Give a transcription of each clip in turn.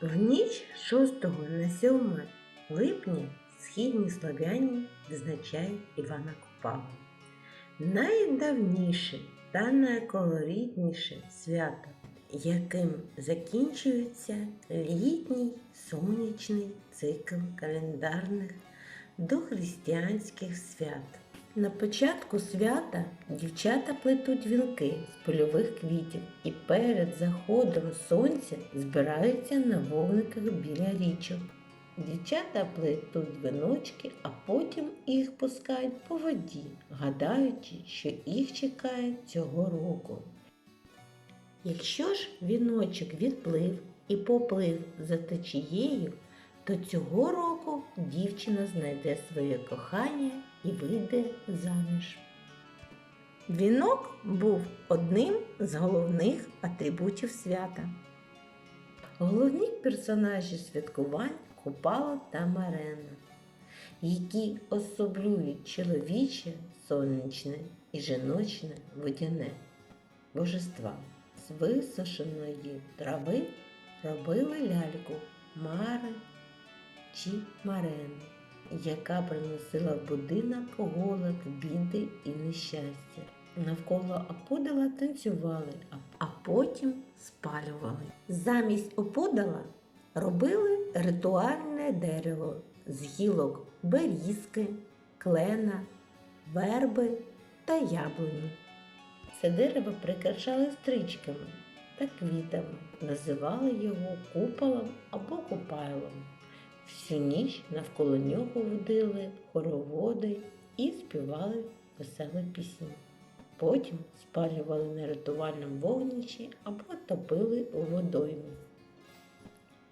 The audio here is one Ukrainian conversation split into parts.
В ніч 6 на 7 липня східні славяні відзначають Івана Купала. Найдавніше та найколоритніше свято, яким закінчується літній сонячний цикл календарних дохристиянських свят. На початку свята дівчата плетуть вінки з польових квітів і перед заходом сонця збираються на вогниках біля річок. Дівчата плетуть віночки, а потім їх пускають по воді, гадаючи, що їх чекає цього року. Якщо ж віночок відплив і поплив за течією, то цього року дівчина знайде своє кохання і вийде заміж. Вінок був одним з головних атрибутів свята. Головні персонажі святкувань Купало та Марена, які особлюють чоловіче, сонячне і жіночне водяне божества. З висушеної трави робили ляльку Мари чи Марену, яка приносила в будинок голод, біди і нещастя. Навколо опудала танцювали, а- потім спалювали. Замість опудала робили ритуальне дерево з гілок берізки, клена, верби та яблуні. Це дерево прикрашали стрічками та квітами, називали його куполом або купайлом. Всю ніч навколо нього водили хороводи і співали веселі пісні. Потім спалювали на рятувальному вогнищі або топили у водоймі.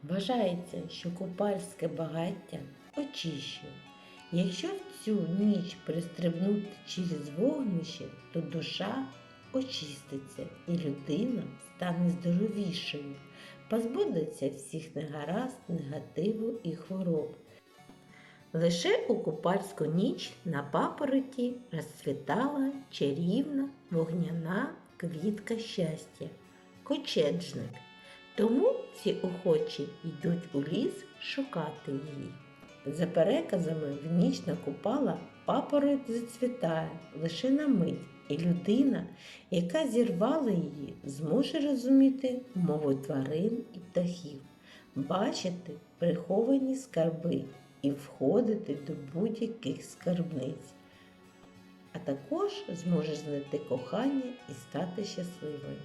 Вважається, що купальське багаття очищує. Якщо в цю ніч пристрибнути через вогнище, то душа очиститься і людина стане здоровішою, позбудеться всіх негаразд, негативу і хвороб. Лише у купальську ніч на папороті розцвітала чарівна вогняна квітка щастя кочеджник. Тому всі охочі йдуть у ліс шукати її. За переказами, в ніч на Купала папороть зацвітає лише на мить, і людина, яка зірвала її, зможе розуміти мову тварин і птахів, бачити приховані скарби і входити до будь-яких скарбниць. А також зможе знайти кохання і стати щасливою.